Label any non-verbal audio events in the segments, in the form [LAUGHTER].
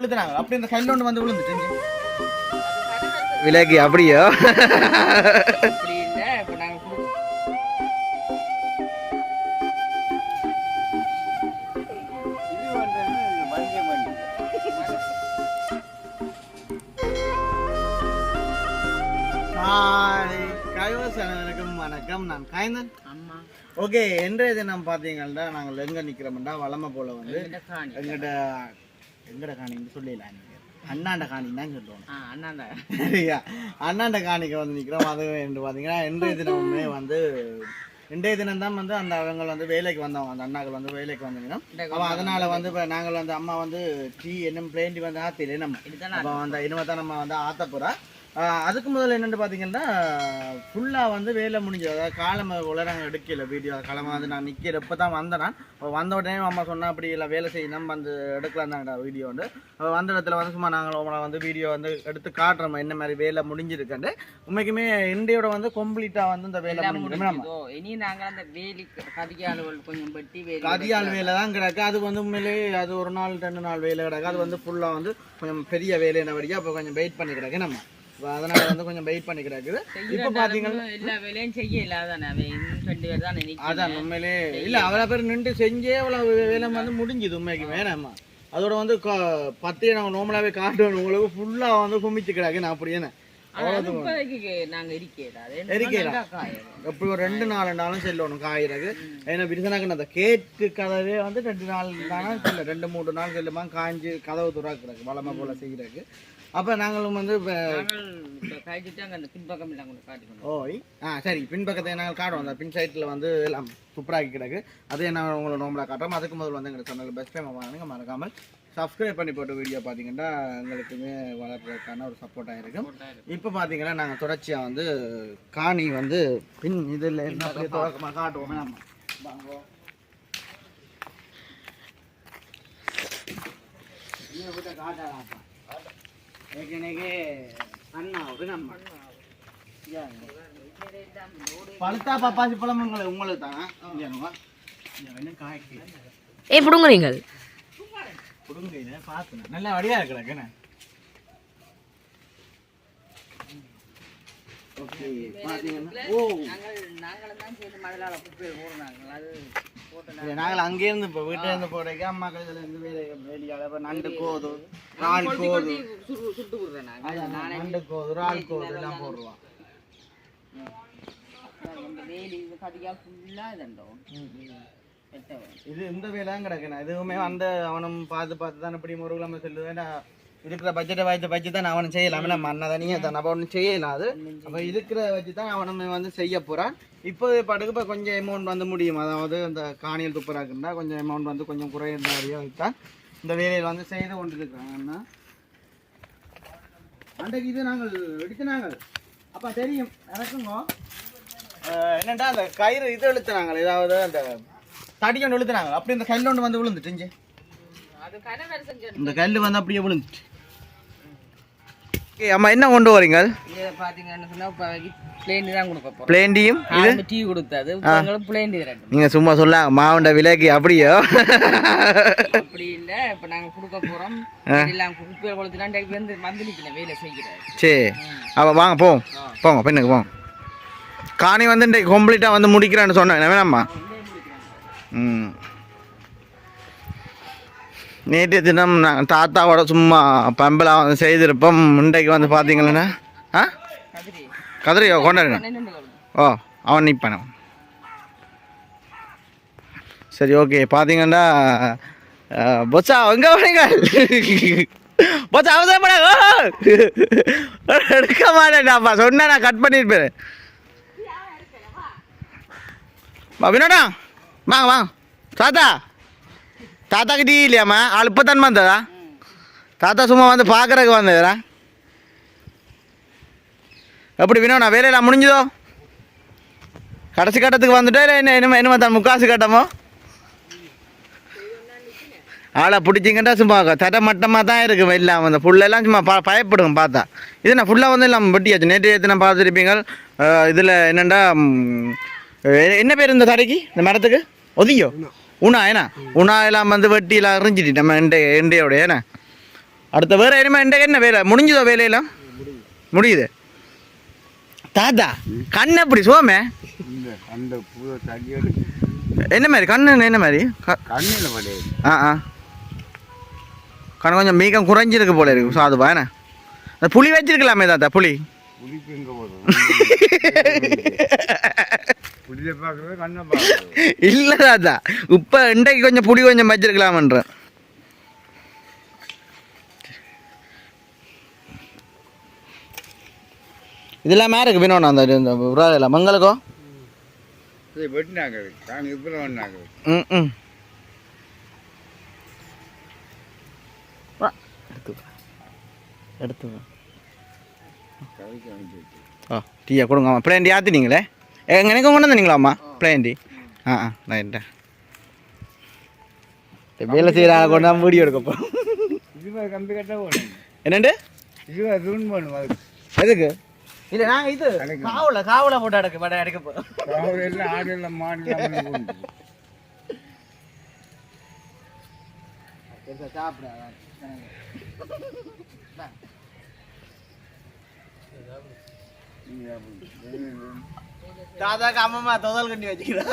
விழுத்துனாங்க அப்படி இந்த கல் ஒன்று வந்து விழுந்துட்டு விலைக்கு அப்படியோ? வணக்கம். நான் காய்ந்தன். அம்மா. ஓகே இன்றைய தினம் பார்த்தீங்கன்னா நாங்கள் எங்கே நிற்கிறோம்டா வளமை போல வந்து. எங்கிட்ட எங்கட காணின்னு சொல்லிடலாம் நீங்கள் அண்ணாண்ட காணின்னு தான் சொல்லுவோம் அண்ணாண்ட. சரியா? அண்ணாண்ட காணிக்க வந்து நிற்கிறோம் அது என்று பார்த்தீங்கன்னா இன்றைய தினமுமே வந்து இன்றைய தினம் தான் வந்து அந்த அவங்க வந்து வேலைக்கு வந்தவங்க. அந்த அண்ணாக்கள் வந்து வேலைக்கு வந்தீங்கன்னா அப்போ அதனால வந்து இப்போ நாங்கள் வந்து அம்மா வந்து டீ என்ன பிளேண்டி வந்து ஆத்தில நம்ம அப்போ அந்த இனிமே தான் நம்ம வந்து ஆத்தப்புறா அதுக்கு முதல்ல என்னென்னு பார்த்தீங்கன்னா ஃபுல்லாக வந்து வேலை முடிஞ்சது. அதாவது காலமை போல நாங்கள் எடுக்கல வீடியோ காலமாக வந்து நான் நிற்கிற இப்போ தான் வந்தேன் நான் அப்போ வந்த உடனே அம்மா சொன்னா அப்படி இல்லை வேலை செய்யணும் வந்து எடுக்கலாம் தாங்கடா வீடியோ வந்து வந்த இடத்துல வந்து சும்மா நாங்கள் உங்களை வந்து வீடியோ வந்து எடுத்து காட்டுறோம். என்ன மாதிரி வேலை முடிஞ்சிருக்கண்டு உண்மைக்குமே இந்தியோட வந்து கம்ப்ளீட்டாக வந்து இந்த வேலை முடிஞ்சதோ. இனி நாங்கள் அந்த வேலி கதிகாலுகள் கொஞ்சம் வெட்டி வேலி கதியால் வேலை தான் கிடக்கு அது வந்து உண்மையிலேயே அது ஒரு நாள் ரெண்டு நாள் வேலை கிடக்கு. அது வந்து ஃபுல்லாக வந்து கொஞ்சம் பெரிய வேலை என்ன வரைக்கும் அப்போ கொஞ்சம் வெயிட் பண்ணி கிடக்கு நம்ம அதனால வந்து கொஞ்சம் வெயிட் பண்ணி கிடக்குது. இப்போ பார்த்தீங்கன்னா எல்லா வேலையும் செய்ய இல்லாதானே ரெண்டு பேர் தான் அதான் உண்மையிலே. இல்லை அவ்வளோ பேர் நின்று செஞ்சே அவ்வளோ வேலை வந்து முடிஞ்சுது உண்மைக்குமே நம்ம அதோட வந்து பத்தையை நாங்கள் நார்மலாகவே காட்டுவோம். உங்களுக்கு ஃபுல்லாக வந்து குமிச்சு கிடக்கு நான் அப்படியே. எப்படி ஒரு ரெண்டு நாலு நாளும் செல்லணும் காயிறக்கு ஏன்னா விருதுனாக்கு அந்த கேட்டு கதவே வந்து ரெண்டு நாள் தானே செல்ல ரெண்டு மூணு நாள் செல்லுமா காஞ்சி கதவு துறாக்குறக்கு வளமா போல செய்கிறதுக்கு அப்போ நாங்களும் வந்து இப்ப- நாங்கள் ஓய். ஆ சரி. பின்பக்கத்தை நாங்கள் காட்டுவோம் அந்த பின் சைட்டில் வந்து எல்லாம் சூப்பராகி கிடக்கு. அதே நான் உங்களை நோம்பலாக காட்டுறோம். அதுக்கு முதல்ல வந்து எங்களுக்கு சொன்னது பெஸ்ட் டைம் வாங்க. மறக்காமல் சப்ஸ்கிரைப் பண்ணி போட்ட வீடியோ பார்த்தீங்கன்னா எங்களுக்குமே வளர்றதுக்கான ஒரு சப்போர்ட்டாக இருக்கும். இப்போ பார்த்தீங்கன்னா நாங்கள் தொடர்ச்சியாக வந்து காணி வந்து பின் இதில் என்ன தொடக்கமாக காட்டுவோம். நம்ம வாங்கோ. இதை ஏற்கனவே அண்ணா ஒரு நம்ம பழுத்தா பப்பாசி பழம் உங்களுக்கு தானே. காய்க்கு. ஏ பிடுங்க நீங்கள் கொடுங்க பார்த்துனேன் நல்லா வடிவா இருக்குடாக்கண்ணே ஓகே பார்த்தீங்கன்னா ஓ. நாங்கள் நாங்களும் தான் சேர்ந்து மழையால குப்பையை போடுறாங்க அது நாங்கள் அங்கேருந்து இப்போ வீட்டில் இருந்து போறதுக்கு அம்மாக்கள் இதுல இருந்து வேலை வேலையால் இப்போ நண்டு கோது இறால் கோது. நண்டு கோது இறால் கோது எல்லாம் வேலி இது இந்த வேலை தான் கிடக்குண்ணே. இதுவுமே அந்த அவனும் பார்த்து பார்த்து தான் இப்படி முருகலாம சொல்லுவேன் இருக்கிற பட்ஜெட்டை வாய்த்த பட்ஜெட் தான் அவனும் செய்யலாம் நம்ம அண்ணா தனியாக தான் நம்ம ஒன்றும் செய்யலாம் அது. அப்போ இருக்கிற வச்சு தான் அவனும் வந்து செய்ய போகிறான் இப்போ படுக்கு இப்போ கொஞ்சம் அமௌண்ட் வந்து முடியும். அதாவது அந்த காணியல் துப்புராக்குன்னா கொஞ்சம் அமௌண்ட் வந்து கொஞ்சம் குறைந்த மாதிரியாக வைத்தான் இந்த வேலையில் வந்து செய்து கொண்டு இருக்கிறாங்க அண்ணா. அன்றைக்கு இது நாங்கள் எடுத்து நாங்கள். அப்போ தெரியும். எனக்குங்க என்னென்னா அந்த கயிறு இது இழுத்துனாங்க ஏதாவது அந்த தடி ஒன்று இழுத்துனாங்க அப்படி இந்த கல் ஒன்று வந்து விழுந்துட்டு இங்கே அது கனவர் செஞ்சு இந்த கல் வந்து அப்படியே விழுந்துட்டு அம்மா என்ன கொண்டு வரீங்க? இதை பார்த்தீங்கன்னு சொன்னால் இப்போ பிளேண்டு தான் கொடுக்க போகிறோம் பிளேண்டியும் டீ கொடுத்தது. உங்களுக்கு பிளேண்டு ரெண்டு நீங்கள் சும்மா சொல்ல மாவுண்ட விலைக்கு அப்படியோ? அப்படி இல்லை இப்போ நாங்கள் கொடுக்க போகிறோம் எல்லாம் கொடுத்துலாம் வந்து நிற்கிறேன் வேலை செய்கிறாரு. சரி. அப்போ வாங்க போங்க போங்க பெண்ணுக்கு போங்க காணி வந்து இன்றைக்கு கம்ப்ளீட்டாக வந்து முடிக்கிறேன்னு சொன்னேன். வேணாம்மா? ம். நேற்று தினம் நான் தாத்தாவோட சும்மா பம்பலாக வந்து செய்திருப்போம். இன்றைக்கு வந்து பார்த்தீங்களா ஆ? கதிரி கொண்டாடுங்க. ஓ அவன் நிற்பான சரி ஓகே பார்த்தீங்கன்னா பொச்சா எங்கே வரீங்க பொச்சா அவசரப்படாங்க எடுக்க மாட்டேன்டாப்பா சொன்னா நான் கட் பண்ணியிருப்பேன் வினோடா வாங்க வாங்க தாத்தா. தாத்தாக்கு டீ இல்லையாம்மா? ஆள் இப்போ தான் வந்ததா? தாத்தா சும்மா வந்து பார்க்குறக்கு வந்ததுரா எப்படி வினோண்ணா வேலையெல்லாம் முடிஞ்சுதோ? கடைசி கட்டத்துக்கு வந்துட்டோ இல்லை என்ன என்ன என்ன தான் முக்காசு கட்டமோ? ஆளை பிடிச்சிங்கன்றா சும்மா தட்டை மட்டமாக தான் இருக்கும் எல்லாம் அந்த ஃபுல்லெல்லாம் சும்மா ப பயப்படுங்க பார்த்தா. இது நான் ஃபுல்லாக வந்து எல்லாம் வெட்டியாச்சு. நேற்று ஏற்று நான் பார்த்துருப்பீங்க இதில் என்னென்னா என்ன பேர் இந்த தடைக்கு? இந்த மரத்துக்கு? ஒதியோ உணா ஏன்னா உணா எல்லாம் வந்து வெட்டிலாம் எறிஞ்சிட்டு நம்ம எண்டை எண்டையோட ஏன்னா அடுத்த வேற என்ன இந்த என்ன வேலை? முடிஞ்சதோ வேலையெல்லாம்? முடியுது. தாத்தா கண் எப்படி சோமே என்ன மாதிரி? கண்ணு என்ன மாதிரி? ஆ ஆ. கண்ணு கொஞ்சம் மீக்கம் குறைஞ்சிருக்கு போல இருக்கு. சாதுவா என்ன புளி வச்சிருக்கலாமே தாத்தா புளி. [LAUGHS] புளியை பார்க்குறது கண்ணை பார்க்குறது இல்லை தாத்தா இப்போ இன்றைக்கு கொஞ்சம் புளி கொஞ்சம் வச்சிருக்கலாமன்றேன் இதெல்லாம் மேருக்கு வேணும் அந்த இந்த உராதில் மங்களுக்கோ? வெட்டினாக்குது நான் இப்போ ஒன்றாக்குது ம் ம். வா, எடுத்து வா. எடுத்து வா. கவிதை வந்துச்சு ஓ டீயா கொடுங்க. பிளேண்டி ஆற்றினீங்களே எனக்கு கொண்டு வந்தீங்களாம்மா பிளேண்டி ஆ ஆ ரைட்டா வேலை செய்கிற ஆளை கொண்டு தான் வீடியோ எடுக்க இதுவே கம்பி கட்ட போகணும் என்னண்டு போகணும் அதுக்கு எதுக்கு இல்லை நாங்கள் இது. காவல காவல போட்டு அடக்க பட அடைக்க காவல் எல்லாம் ஆடு எல்லாம் மாடு கொண்டு சாப்பிட நீங்கள் அப்படி தாத்தாக்கு அம்மம்மா தொதல் கட்டி வச்சுக்கிறேன்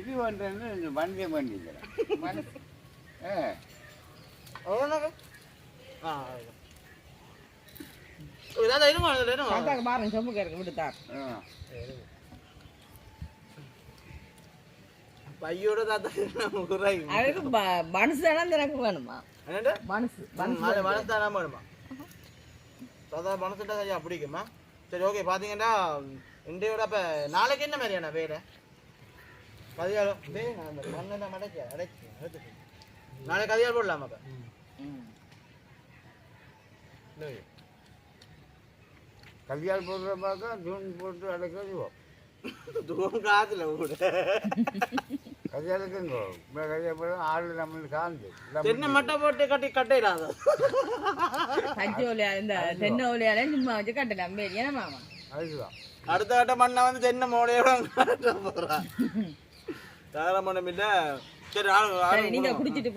இது பண்ணுறது வண்டியை பண்ணிக்கிறேன் ஏ தாத்தாக்கு பாருங்க சொம்பு கேட்க விடுத்தார் ஆ பையோட தாத்தா அதுக்கு பன்ஸ் தானே எனக்கு வேணுமா மனசு மனசு தானே வேணுமா தாத்தா மனசுட்டா சரியா பிடிக்குமா சரி ஓகே பார்த்தீங்கன்னா இன்றையோட அப்போ நாளைக்கு என்ன மாதிரியான வேலை கதியாலும் மண்ணெல்லாம் மடக்கி அடைச்சி. நாளைக்கு கதியால் போடலாமா அப்போ கல்யாணம் போடுற பார்க்க தூண் போட்டு அடைக்கிறது தூரம் காத்துல கூட கல்யாணம் போட ஆள் நம்மளுக்கு காந்து தென்னை மட்டை போட்டு கட்டி கட்டிடாத பச்சை ஒலியா இந்த தென்னை ஒலியால சும்மா வச்சு கட்டலாம் ஏன்னா மாமா? அதுதான். அடுத்த கட்ட மண்ணை வந்து தென்னை மோடையோட காட்ட போறான் தாராள மண்ணும் இல்லை. சரி ஆளு நீங்க குடிச்சிட்டு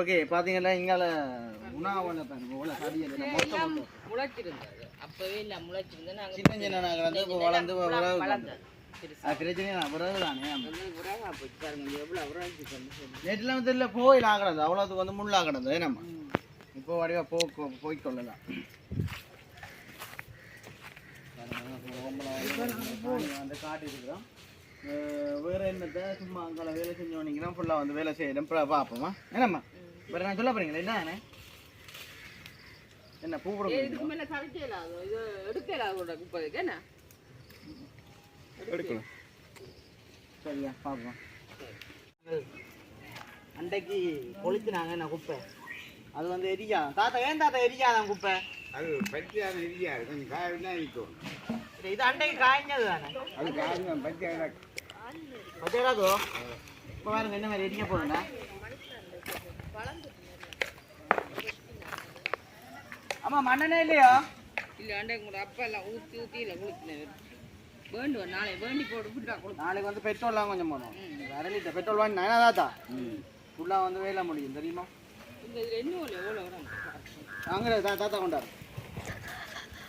ஓகே பார்த்தீங்கன்னா இங்கால உணாவன பாருங்க உள்ள கடியல் மொத்தம் முளைச்சிருந்தது. அப்பவே இல்ல முளைச்சிருந்தது. நாங்க சின்ன சின்ன வந்து இப்போ வளர்ந்து வந்து இல்லை கோயில் ஆகினது அவ்வளோத்துக்கு வந்து முள் ஆகினது நம்ம. இப்போ வடிவா போ போய்க்கொள்ளலாம். வந்து காட்டியிருக்கிறோம் அஹ் வேற என்னத்தை? சும்மா அங்கே வேலை செஞ்சோன்னீங்கன்னா ஃபுல்லாக வந்து வேலை செய்யணும் பார்ப்போமா? என்னம்மா வேற நான் சொல்ல போறீங்களா? என்ன என்ன பூ போட இதுக்கு மேல கவிக்கலாம் இது எடுக்கலாம் கூட குப்பைக்கு. என்ன? எடுக்கலாம். சரியா பார்ப்போம். அன்றைக்கு கொளுத்தினாங்க என்ன குப்பை. அது வந்து எரிக்காதான் தாத்தா ஏன் தாத்தா எரிக்காதான் குப்பை? அது பச்சையான இடியாது கொஞ்சம் காயெல்லாம் இருக்கும். இது- அன்றைக்கு காய்ஞ்சது தானே? அது காயம் பச்சையான பச்சைடாதோ இப்போ பாருங்க என்ன மாதிரி எரிக்க போகுதுண்ணா ஆமா மண்ணனே இல்லையா? இல்ல அண்டைக்கு கூட அப்பா எல்லாம் ஊத்தி ஊத்தி இல்ல குளிச்சினது வேண்டுவோம் நாளை வேண்டி போட்டு நாளைக்கு வந்து பெட்ரோல்லாம் கொஞ்சம் போகணும் லிட்டர் பெட்ரோல் வாங்கி நான் தாத்தா? ஃபுல்லாக வந்து வேலை முடியும் தெரியுமா? இந்த இதுல என்ன ஒன்று எவ்வளோ வரும்? வாங்குற தா தாத்தா கொண்டாரு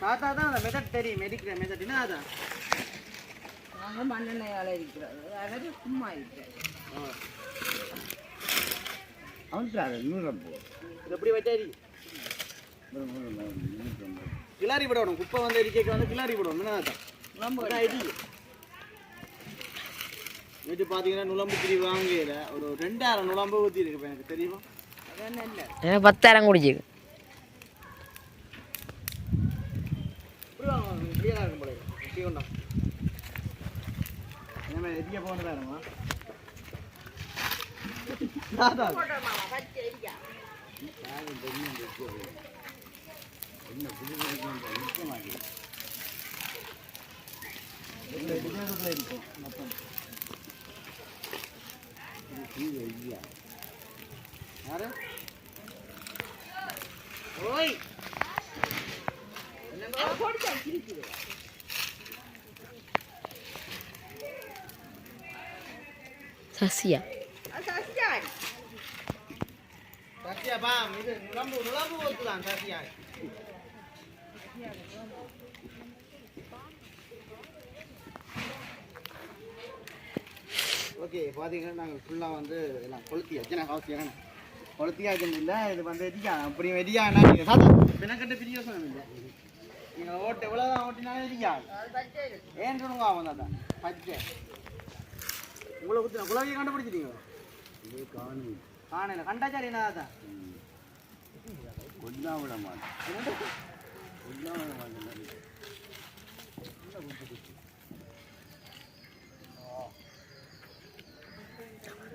தாத்தா தான் அந்த மெதட் தெரியும் மெடிக்கிற மெதட் என்ன அதான் நாங்கள் மண்ணெண்ணெயால் இருக்கிறது. அதாவது சும்மா இருக்கிறது. அவன் இது எப்படி வச்சா எரி கிளாரி விடணும். குப்பை வந்து எரிக்க வந்து கிளாரி விடணும். என்ன நேற்று பார்த்தீங்கன்னா நுழம்பு திரி வாங்கல. ஒரு ரெண்டாயிரம் நுழம்பு ஊற்றி இருக்கு இப்ப எனக்கு தெரியுமா எனக்கு பத்தாயிரம் குடிச்சிருக்கு என்ன எரிய போன வேணுமா தாத்தா இந்த விஜயத்துல இருக்கும் மொத்தம் யாரு ஓய் சசியா சசியாடி பத்தியா பா இது நுழம்பு நுழம்பு ஊத்துதான் சசியா ஓகே பார்த்தீங்கன்னா நாங்கள் ஃபுல்லாக வந்து எல்லாம் கொளுத்தியாச்சு நான் ஹவுஸ் ஏன்னா. கொளுத்தியாச்சுன்னு இல்லை இது வந்து எரியா அப்படி எரியானா நீங்கள் சாத்தா பின்னக்கட்டு பிரியோசனம் இல்லை நீங்கள் ஓட்டு எவ்வளோதான் ஓட்டினாலும் எரியா ஏன் சொல்லுங்க அவன் தான் பச்சை. உங்களை குத்து குலவையை கண்டுபிடிச்சிட்டீங்க. இது காணும் காணையில் கண்டாச்சாரி என்ன தான் கொண்டா விட மாட்டேன். கொண்டா விட மாட்டேன் ரோம்பு அடிக்கு ஐயா ம் கருத்து காடு ஐய் இங்கே ஒன்று நம்ம காட்டுவோம் மகன்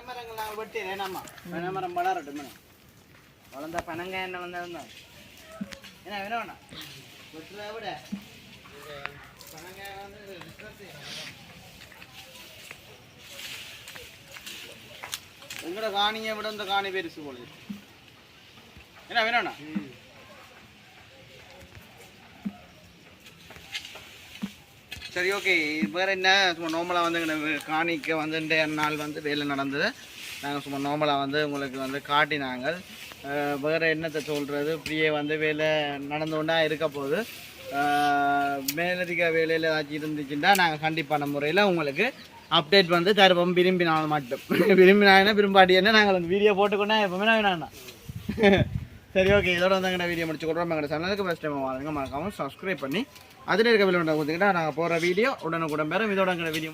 பனைமரங்கள் நாங்கள் வெட்டி வேணாமா பனைமரம் வளரட்டும் மேடம் வளர்ந்த பனங்க என்ன வந்தா என்ன வேணும் வேணாம் வெட்டுறத விட பனங்க வந்து business காணியை விட இந்த காணி பெருசு போல என்ன வேணும்ண்ணா சரி ஓகே வேறு என்ன சும்மா நார்மலாக வந்து காணிக்க வந்து இன்றைய நாள் வந்து வேலை நடந்தது நாங்கள் சும்மா நார்மலாக வந்து உங்களுக்கு வந்து காட்டினாங்க வேறு என்னத்தை சொல்கிறது இப்படியே வந்து வேலை நடந்தோன்னா இருக்க போது மேலதிக வேலையில் ஏதாச்சும் இருந்துச்சுன்னா நாங்கள் கண்டிப்பான முறையில் உங்களுக்கு அப்டேட் வந்து தருவோம் விரும்பினால் மட்டும். விரும்பினாங்கன்னா விரும்பாட்டி என்ன நாங்கள் அந்த வீடியோ போட்டுக்கொண்டா எப்பவுமே வேணாம் சரி ஓகே இதோட வந்து எங்கள்ட வீடியோ முடிச்சு கொடுறோம் எங்கள் சேனலுக்கு ஃபஸ்ட் டைம் வாங்க மறக்காமல் சப்ஸ்கிரைப் பண்ணி அதில் இருக்க விளையாண்டு கொடுத்துக்கிட்டா நாங்கள் போகிற வீடியோ உடனுக்குடன் பெறும். இதோட எங்கள் வீடியோ